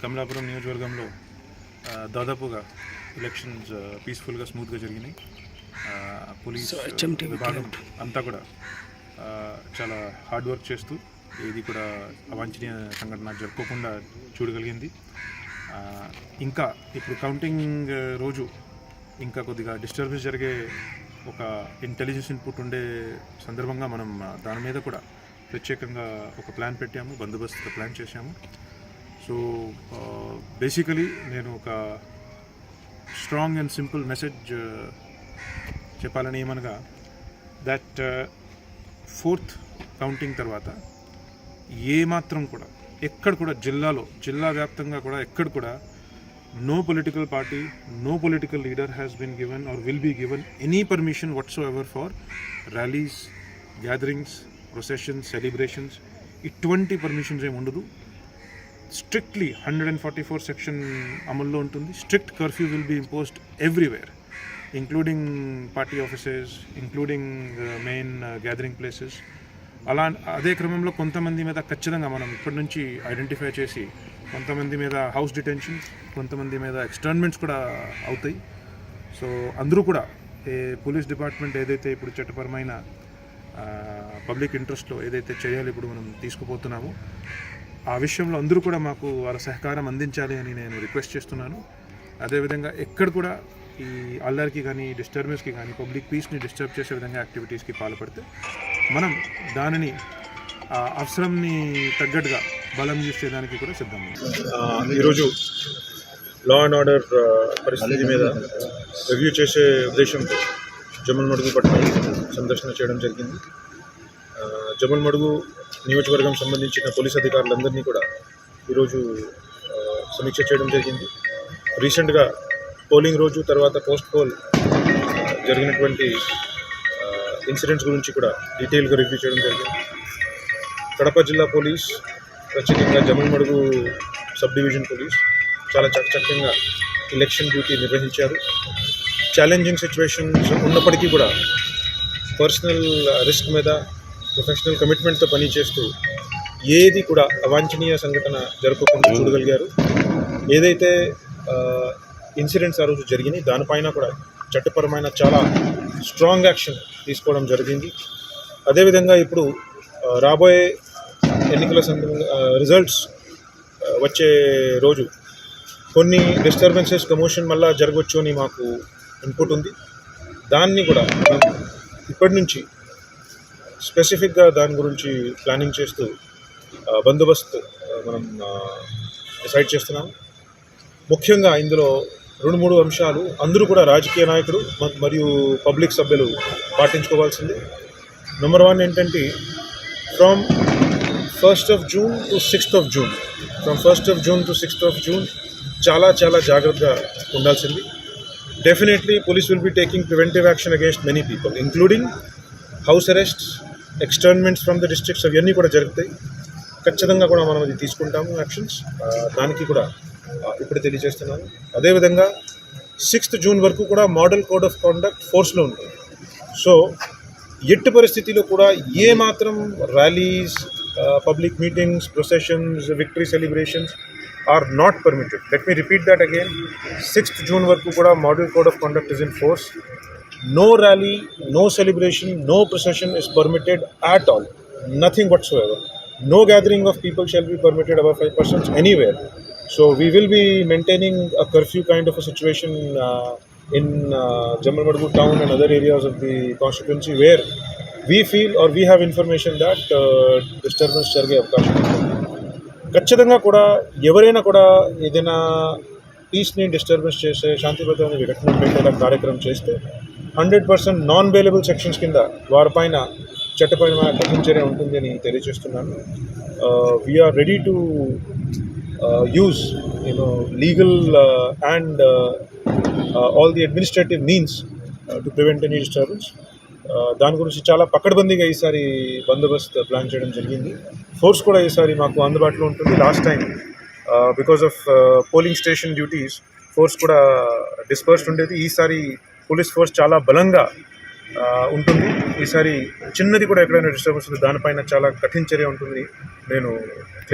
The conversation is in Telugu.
కమలాపురం నియోజకవర్గంలో దాదాపుగా ఎలక్షన్స్ పీస్ఫుల్గా స్మూత్గా జరిగినాయి. పోలీస్ విభాగం అంతా కూడా చాలా హార్డ్ వర్క్ చేస్తూ ఏది కూడా అవాంఛనీయ సంఘటన జరుపుకోకుండా చూడగలిగింది. ఇంకా ఇప్పుడు కౌంటింగ్ రోజు ఇంకా కొద్దిగా డిస్టర్బెన్స్ జరిగే ఒక ఇంటెలిజెన్స్ ఇన్పుట్ ఉండే సందర్భంగా మనం దాని మీద కూడా ప్రత్యేకంగా ఒక ప్లాన్ పెట్టాము బందోబస్తుగా ప్లాన్ చేశాము. సో బేసికలీ uh, నేను ఒక స్ట్రాంగ్ అండ్ సింపుల్ మెసేజ్ చెప్పాలని ఏమనగా దట్ ఫోర్త్ కౌంటింగ్ తర్వాత ఏ మాత్రం కూడా ఎక్కడ కూడా జిల్లాలో జిల్లా వ్యాప్తంగా కూడా ఎక్కడ కూడా no political party no political leader has been given or will be given any permission whatsoever for rallies gatherings processions celebrations ఇటువంటి పర్మిషన్స్ ఏమి ఉండదు. Strictly hundred and forty four section అమల్లో ఉంటుంది. Strict curfew will be imposed everywhere including party offices including main gathering places అలా అదే క్రమంలో కొంతమంది మీద ఖచ్చితంగా మనం ఇప్పటి నుంచి ఐడెంటిఫై చేసి కొంతమంది మీద హౌస్ డిటెన్షన్స్ కొంతమంది మీద ఎక్స్టర్న్మెంట్స్ కూడా అవుతాయి. సో అందరూ కూడా ఏ పోలీస్ డిపార్ట్మెంట్ ఏదైతే ఇప్పుడు చట్టపరమైన uh, పబ్లిక్ ఇంట్రెస్ట్లో ఏదైతే చేయాలి ఇప్పుడు మనం తీసుకుపోతున్నామో ఆ విషయంలో అందరూ కూడా మాకు వాళ్ళ సహకారం అందించాలి అని నేను రిక్వెస్ట్ చేస్తున్నాను. అదేవిధంగా ఎక్కడ కూడా ఈ అల్లరికి కానీ డిస్టర్బెన్స్కి కానీ పబ్లిక్ పీస్ని డిస్టర్బ్ చేసే విధంగా యాక్టివిటీస్కి పాల్పడితే మనం దానిని ఆ అవసరంని తగ్గట్టుగా బలం యూజ్ చేయడానికి కూడా సిద్ధం ఈరోజు లా అండ్ ఆర్డర్ పరిస్థితి మీద రివ్యూ చేసే ఉద్దేశంతో జమ్మల్ మడుగు పట్టణం సందర్శన చేయడం జరిగింది. ఆ, నియోజకవర్గం సంబంధించిన పోలీస్ అధికారులందరినీ కూడా ఈరోజు సమీక్ష చేయడం జరిగింది. రీసెంట్గా పోలింగ్ రోజు తర్వాత పోస్ట్ పోల్ జరిగినటువంటి ఇన్సిడెంట్స్ గురించి కూడా డీటెయిల్గా రివ్యూ చేయడం జరిగింది. కడప జిల్లా పోలీస్ ప్రత్యేకంగా జమ్మలమడుగు సబ్ డివిజన్ పోలీస్ చాలా చకచక్యంగా ఎలక్షన్ డ్యూటీ నిర్వహించారు. ఛాలెంజింగ్ సిచ్యువేషన్స్ ఉన్నప్పటికీ కూడా పర్సనల్ రిస్క్ మీద ప్రొఫెషనల్ కమిట్మెంట్తో పనిచేస్తూ ఏది కూడా అవాంఛనీయ సంఘటన జరపకుండా చూడగలిగారు. ఏదైతే ఇన్సిడెంట్స్ ఆ రోజు జరిగినాయి దానిపైన కూడా చట్టపరమైన చాలా స్ట్రాంగ్ యాక్షన్ తీసుకోవడం జరిగింది. అదేవిధంగా ఇప్పుడు రాబోయే ఎన్నికల సందర్భంగా రిజల్ట్స్ వచ్చే రోజు కొన్ని డిస్టర్బెన్సెస్ కమోషన్ మళ్ళా జరగవచ్చు అని మాకు ఇన్పుట్ ఉంది. దాన్ని కూడా ఇప్పటి నుంచి స్పెసిఫిక్గా దాని గురించి ప్లానింగ్ చేస్తూ బందోబస్తు మనం డిసైడ్ చేస్తున్నాం ముఖ్యంగా ఇందులో రెండు మూడు అంశాలు అందరూ కూడా రాజకీయ నాయకులు మరియు పబ్లిక్ సభ్యులు పాటించుకోవాల్సింది. నెంబర్ వన్ ఏంటంటే from first of June to sixth of June from first of June to sixth of June చాలా చాలా జాగ్రత్తగా ఉండాల్సింది. Definitely police will be taking preventive action against many people including house arrests externments from the districts అవన్నీ కూడా జరుగుతాయి. ఖచ్చితంగా కూడా మనం అది తీసుకుంటాము యాక్షన్స్ దానికి కూడా ఇప్పుడు తెలియజేస్తున్నాను. అదేవిధంగా సిక్స్త్ జూన్ వరకు కూడా మోడల్ కోడ్ ఆఫ్ కాండక్ట్ ఫోర్స్లో ఉంటుంది. సో ఎట్టి పరిస్థితిలో కూడా ఏ మాత్రం rallies public meetings processions victory celebrations are not permitted let me repeat that again sixth June వరకు కూడా model code of conduct is in force no rally, no celebration, no procession is permitted at all. Nothing whatsoever. No gathering of people shall be permitted above five persons anywhere. So we will be maintaining a curfew kind of a situation uh, in uh, Jamal Madhu town and other areas of the constituency where we feel or we have information that uh, disturbance జరిగే అవకాశం ఉంది ఖచ్చితంగా కూడా ఎవరైనా కూడా ఏదైనా పీస్ని డిస్టర్బెన్స్ చేసే శాంతి భద్రతని విఘటన పెట్టేలా కార్యక్రమం చేస్తే hundred percent non bailable sections కింద వారిపైన చట్టపరమైన కఠిన చర్య ఉంటుంది అని తెలియజేస్తున్నాను. We're ready to use you know legal and all the administrative means to prevent any disturbance దాని గురించి చాలా పక్కడబందీగా ఈసారి బందోబస్తు ప్లాన్ చేయడం జరిగింది. ఫోర్స్ కూడా ఈసారి మాకు అందుబాటులో ఉంటుంది. Last time because of polling station duties force కూడా డిస్పర్స్డ్ ఉండేది. ఈసారి పోలీస్ ఫోర్స్ చాలా బలంగా ఉంటుంది. ఈసారి చిన్నది కూడా ఎక్కడైనా డిస్టర్బెన్స్ ఉంది దానిపైన చాలా కఠిన చర్య ఉంటుంది నేను